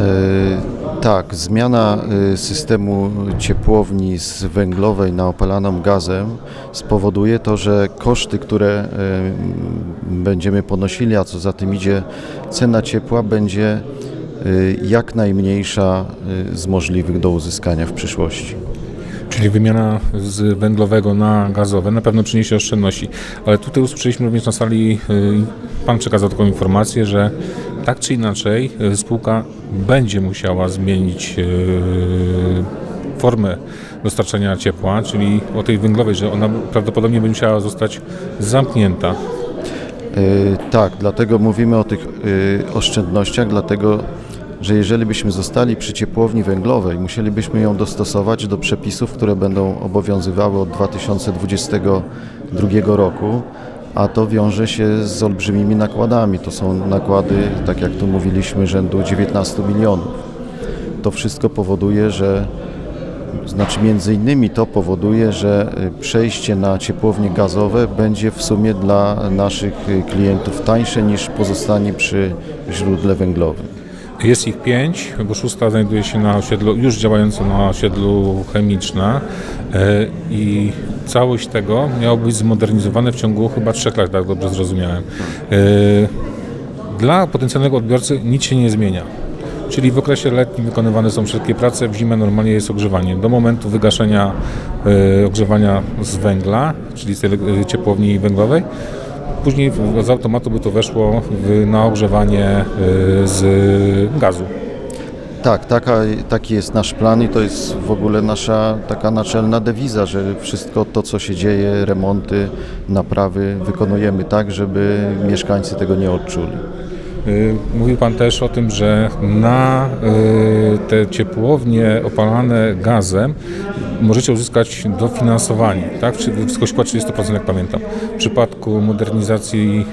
E, Tak, zmiana e, systemu ciepłowni z węglowej na opalaną gazem spowoduje to, że koszty, które e, będziemy ponosili, a co za tym idzie, cena ciepła będzie jak najmniejsza z możliwych do uzyskania w przyszłości. Czyli wymiana z węglowego na gazowe na pewno przyniesie oszczędności. Ale tutaj usłyszeliśmy również na sali, Pan przekazał taką informację, że tak czy inaczej y, spółka będzie musiała zmienić y, formę dostarczania ciepła, czyli o tej węglowej, że ona prawdopodobnie będzie musiała zostać zamknięta. E, Tak, dlatego mówimy o tych e, oszczędnościach, dlatego że jeżeli byśmy zostali przy ciepłowni węglowej, musielibyśmy ją dostosować do przepisów, które będą obowiązywały od 2022 roku, a to wiąże się z olbrzymimi nakładami. To są nakłady, tak jak tu mówiliśmy, rzędu 19 milionów. To wszystko powoduje, że znaczy między innymi to powoduje, że y, przejście na ciepłownie gazowe będzie w sumie dla naszych y, klientów tańsze niż pozostanie przy źródle węglowym. Jest ich pięć, bo szósta znajduje się na osiedlu, już działającym na osiedlu chemiczne i całość tego miało być zmodernizowane w ciągu chyba trzech lat, tak dobrze zrozumiałem. E, Dla potencjalnego odbiorcy nic się nie zmienia. Czyli w okresie letnim wykonywane są wszelkie prace, w zimę normalnie jest ogrzewanie. Do momentu wygaszenia e, ogrzewania z węgla, czyli z ciepłowni węglowej, Później z automatu by to weszło w, na ogrzewanie y, z gazu. Tak, taka, taki jest nasz plan i to jest w ogóle nasza taka naczelna dewiza, że wszystko to, co się dzieje, remonty, naprawy, wykonujemy tak, żeby mieszkańcy tego nie odczuli. Y, Mówił Pan też o tym, że na y, te ciepłownie opalane gazem możecie uzyskać dofinansowanie, tak? Czy wysokość 30%, jak pamiętam. W przypadku modernizacji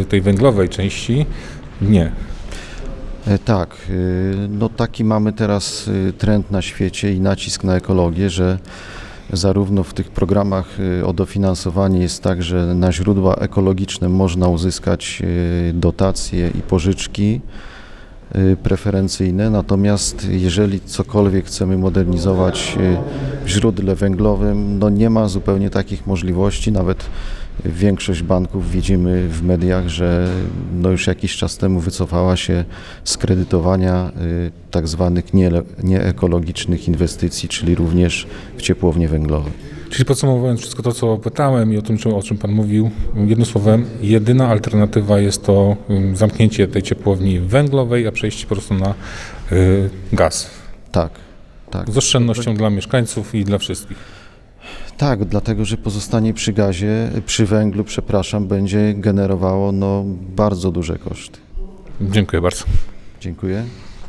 y, tej węglowej części nie. E, Tak, y, no taki mamy teraz trend na świecie i nacisk na ekologię, że zarówno w tych programach o dofinansowanie jest tak, że na źródła ekologiczne można uzyskać dotacje i pożyczki preferencyjne, natomiast jeżeli cokolwiek chcemy modernizować y, w źródle węglowym, no nie ma zupełnie takich możliwości, nawet Większość banków widzimy w mediach, że no już jakiś czas temu wycofała się z kredytowania y, tak zwanych nieekologicznych inwestycji, czyli również w ciepłownie węglowe. Czyli podsumowując wszystko to, co pytałem i o tym, o czym Pan mówił, jednym słowem, jedyna alternatywa jest to zamknięcie tej ciepłowni węglowej, a przejście po prostu na y, gaz. Tak, tak. Z oszczędnością dla mieszkańców i dla wszystkich. Tak, dlatego że pozostanie przy gazie, przy węglu, przepraszam, będzie generowało no, bardzo duże koszty. Dziękuję bardzo. Dziękuję.